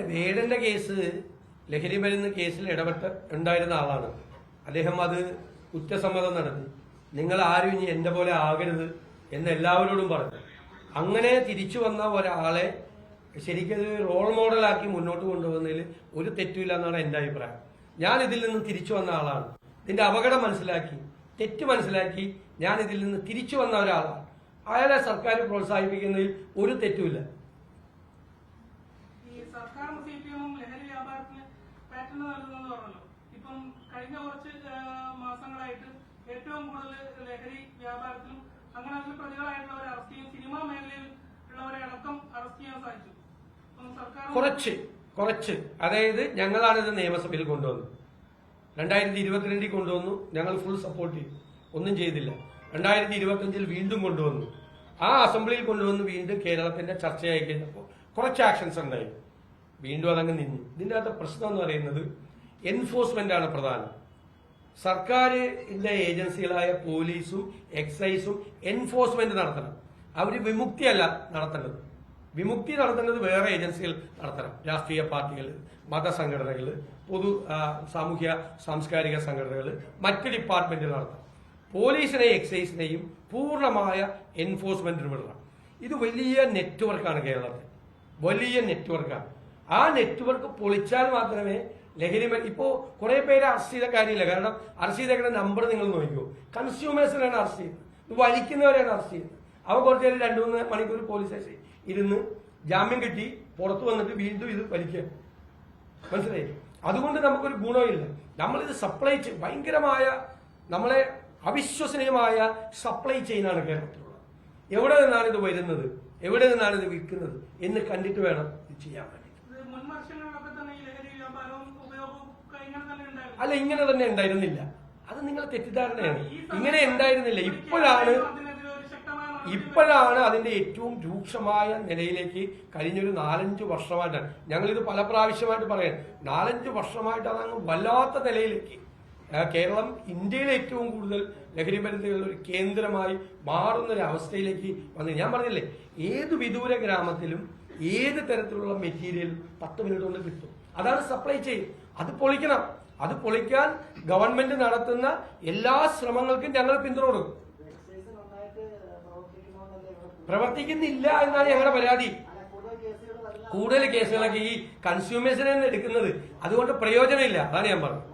വേടന്റെ കേസ് ലഹരി മരുന്ന് കേസിൽ ഇടപെട്ട ഉണ്ടായിരുന്ന ആളാണ്. അദ്ദേഹം അത് കുറ്റസമ്മതം നടത്തി. നിങ്ങൾ ആരും ഇനി എന്റെ പോലെ ആകരുത് എന്ന് എല്ലാവരോടും പറഞ്ഞു. അങ്ങനെ തിരിച്ചു വന്ന ഒരാളെ ശരിക്കും റോൾ മോഡലാക്കി മുന്നോട്ട് കൊണ്ടുപോകുന്നതിൽ ഒരു തെറ്റുമില്ല എന്നാണ് എന്റെ അഭിപ്രായം. ഞാൻ ഇതിൽ നിന്ന് തിരിച്ചു വന്ന ആളാണ്. ഇതിന്റെ അപകടം മനസ്സിലാക്കി തെറ്റ് മനസ്സിലാക്കി ഞാൻ ഇതിൽ നിന്ന് തിരിച്ചു വന്ന ഒരാളാണ്. അയാളെ സർക്കാർ പ്രോത്സാഹിപ്പിക്കുന്നതിൽ ഒരു തെറ്റുമില്ല. സർക്കാരും സി പി എമ്മും ലഹരി വ്യാപാരത്തിന് പാറ്റേൺ നൽകുന്നത് പറഞ്ഞല്ലോ. ഇപ്പം കഴിഞ്ഞ കുറച്ച് മാസങ്ങളായിട്ട് ഏറ്റവും കൂടുതൽ ലഹരി വ്യാപാരത്തിലും അങ്ങനെ അതിൽ പ്രതികളായിട്ടുള്ളവരെ അറസ്റ്റ് ചെയ്യും സിനിമാ മേഖലയിൽ ഉള്ളവരെ അടക്കം അറസ്റ്റ് ചെയ്യാൻ സാധിച്ചു. കുറച്ച് കുറച്ച്. അതായത് ഞങ്ങളാണിത് നിയമസഭയിൽ കൊണ്ടുവന്നത്. രണ്ടായിരത്തി ഇരുപത്തിരണ്ടിൽ കൊണ്ടുവന്നു. ഞങ്ങൾ ഫുൾ സപ്പോർട്ട് ചെയ്തു. ഒന്നും ചെയ്തില്ല. രണ്ടായിരത്തി ഇരുപത്തിയഞ്ചിൽ വീണ്ടും കൊണ്ടുവന്നു. ആ അസംബ്ലിയിൽ കൊണ്ടുവന്ന് വീണ്ടും കേരളത്തിന്റെ ചർച്ചയായി കഴിഞ്ഞപ്പോൾ കുറച്ച് ആക്ഷൻസ് ഉണ്ടായി. വീണ്ടും അതങ്ങ് നിന്നു. ഇതിന്റെ അകത്ത് പ്രശ്നം എന്ന് പറയുന്നത് എൻഫോഴ്സ്മെന്റ് ആണ് പ്രധാനം. സർക്കാരിന്റെ ഏജൻസികളായ പോലീസും എക്സൈസും എൻഫോഴ്സ്മെന്റ് നടത്തണം. അവർ വിമുക്തിയല്ല നടത്തേണ്ടത്. വിമുക്തി നടത്തേണ്ടത് വേറെ ഏജൻസികൾ നടത്തണം. രാഷ്ട്രീയ പാർട്ടികൾ മതസംഘടനകൾ പൊതു സാമൂഹ്യ സാംസ്കാരിക സംഘടനകൾ മറ്റ് ഡിപ്പാർട്ട്മെന്റുകൾ നടത്തണം. പോലീസിനെയും എക്സൈസിനെയും പൂർണമായ എൻഫോഴ്സ്മെന്റിന് വിടണം. ഇത് വലിയ നെറ്റ്വർക്കാണ് കേരളത്തിൽ. വലിയ നെറ്റ്വർക്കാണ് ആ നെറ്റ്വർക്ക് പൊളിച്ചാൽ മാത്രമേ ലഹരി ഇപ്പോൾ ഇപ്പോ കുറെ പേര് അറസ്റ്റ് ചെയ്ത കാര്യമില്ല. കാരണം അറസ്റ്റ് ചെയ്തേക്കുന്ന നമ്പർ നിങ്ങൾ നോക്കിക്കോ. കൺസ്യൂമേഴ്സിനാണ് അറസ്റ്റ് ചെയ്യുന്നത്. വലിക്കുന്നവരെയാണ് അറസ്റ്റ് ചെയ്യുന്നത്. അവ കുറച്ച് നേരം രണ്ടു മൂന്ന് മണിക്കൂർ പോലീസ് സ്റ്റേഷൻ ഇരുന്ന് ജാമ്യം കിട്ടി പുറത്തു വന്നിട്ട് വീണ്ടും ഇത് വലിക്കുക. മനസ്സിലായി? അതുകൊണ്ട് നമുക്കൊരു ഗുണമില്ല. നമ്മളിത് സപ്ലൈ ചെയ്യും ഭയങ്കരമായ നമ്മളെ അവിശ്വസനീയമായ സപ്ലൈ ചെയിനാണ് കേരളത്തിലുള്ളത്. എവിടെ നിന്നാണ് ഇത് വരുന്നത്? എവിടെ നിന്നാണ് ഇത് വിൽക്കുന്നത്? എന്ന് കണ്ടിട്ട് വേണം ഇത് ചെയ്യാൻ. മുൻ വർഷങ്ങളിലൊക്കെ തന്നെ ഈ ലഹരി വ്യാപാരവും ഉപയോഗവും ഇങ്ങനെ തന്നെ ഉണ്ടായിരുന്നു. അല്ല ഇങ്ങനെ തന്നെ ഉണ്ടായിരുന്നില്ല. അത് നിങ്ങളെ തെറ്റിദ്ധാരണയാണ്. ഇങ്ങനെ ഉണ്ടായിരുന്നില്ല. ഇപ്പോഴാണ് ഇപ്പോഴാണ് അതിന്റെ ഏറ്റവും രൂക്ഷമായ നിലയിലേക്ക് കഴിഞ്ഞൊരു നാലഞ്ച് വർഷമായിട്ടാണ് ഞങ്ങളിത് പല പ്രാവശ്യമായിട്ട് പറയാം. നാലഞ്ച് വർഷമായിട്ട് അതങ്ങ് വല്ലാത്ത നിലയിലേക്ക്. കേരളം ഇന്ത്യയിലെ ഏറ്റവും കൂടുതൽ ലഹരി മരുന്നുകളുടെ ഒരു കേന്ദ്രമായി മാറുന്ന ഒരു അവസ്ഥയിലേക്ക് വന്നു ഞാൻ പറഞ്ഞില്ലേ ഏത് വിദൂര ഗ്രാമത്തിലും ഏത് തരത്തിലുള്ള മെറ്റീരിയൽ പത്ത് മിനിറ്റ് കൊണ്ട് കിട്ടും. അതാണ് സപ്ലൈ ചെയിൻ അത് പൊളിക്കണം. അത് പൊളിക്കാൻ ഗവൺമെന്റ് നടത്തുന്ന എല്ലാ ശ്രമങ്ങൾക്കും ഞങ്ങൾ പിന്തുണ കൊടുക്കും. പ്രവർത്തിക്കുന്നില്ല എന്നാണ് ഞങ്ങളുടെ പരാതി. കൂടുതൽ കേസുകളൊക്കെ ഈ കൺസ്യൂമേഴ്സിനെ എടുക്കുന്നത്. അതുകൊണ്ട് പ്രയോജനമില്ല. അതാണ് ഞാൻ പറഞ്ഞത്.